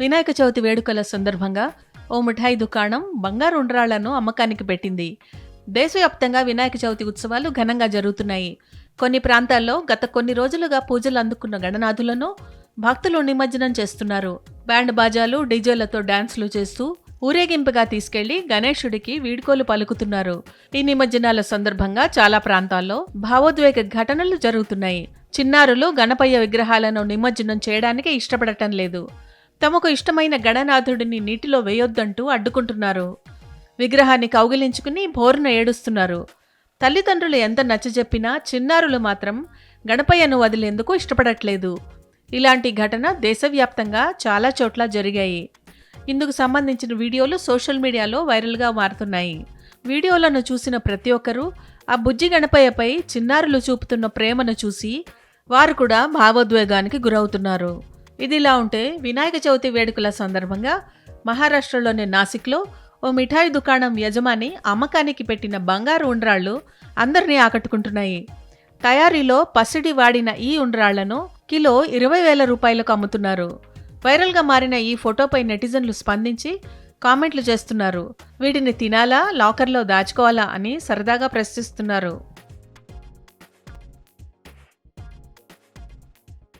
వినాయక చవితి వేడుకల సందర్భంగా ఓ మిఠాయి దుకాణం బంగారు ఉండ్రాళ్ళను అమ్మకానికి పెట్టింది. దేశవ్యాప్తంగా వినాయక చవితి ఉత్సవాలు ఘనంగా జరుగుతున్నాయి. కొన్ని ప్రాంతాల్లో గత కొన్ని రోజులుగా పూజలు అందుకున్న గణనాథులను భక్తులు నిమజ్జనం చేస్తున్నారు. బ్యాండ్ బాజాలు డీజేలతో డాన్సులు చేస్తూ ఊరేగింపుగా తీసుకెళ్ళి గణేశుడికి వీడ్కోలు పలుకుతున్నారు. ఈ నిమజ్జనాల సందర్భంగా చాలా ప్రాంతాల్లో భావోద్వేగ ఘటనలు జరుగుతున్నాయి. చిన్నారులు గణపయ్య విగ్రహాలను నిమజ్జనం చేయడానికి ఇష్టపడటం లేదు. తమకు ఇష్టమైన గణనాథుడిని నీటిలో వేయొద్దంటూ అడ్డుకుంటున్నారు. విగ్రహాన్ని కౌగిలించుకుని బోరున ఏడుస్తున్నారు. తల్లిదండ్రులు ఎంత నచ్చజెప్పినా చిన్నారులు మాత్రం గణపయ్యను వదిలేందుకు ఇష్టపడట్లేదు. ఇలాంటి ఘటన దేశవ్యాప్తంగా చాలా చోట్ల జరిగాయి. ఇందుకు సంబంధించిన వీడియోలు సోషల్ మీడియాలో వైరల్గా మారుతున్నాయి. వీడియోలను చూసిన ప్రతి ఒక్కరూ ఆ బుజ్జి గణపయ్యపై చిన్నారులు చూపుతున్న ప్రేమను చూసి వారు కూడా భావోద్వేగానికి గురవుతున్నారు. ఇదిలా ఉంటే వినాయక చవితి వేడుకల సందర్భంగా మహారాష్ట్రలోని నాసిక్లో ఓ మిఠాయి దుకాణం యజమాని అమ్మకానికి పెట్టిన బంగారు ఉండ్రాళ్ళు అందరినీ ఆకట్టుకుంటున్నాయి. తయారీలో పసిడి వాడిన ఈ ఉండ్రాళ్ళను కిలో ఇరవై వేల రూపాయలకు అమ్ముతున్నారు. వైరల్గా మారిన ఈ ఫోటోపై నెటిజన్లు స్పందించి కామెంట్లు చేస్తున్నారు. వీటిని తినాలా లాకర్లో దాచుకోవాలా అని సరదాగా ప్రశ్నిస్తున్నారు.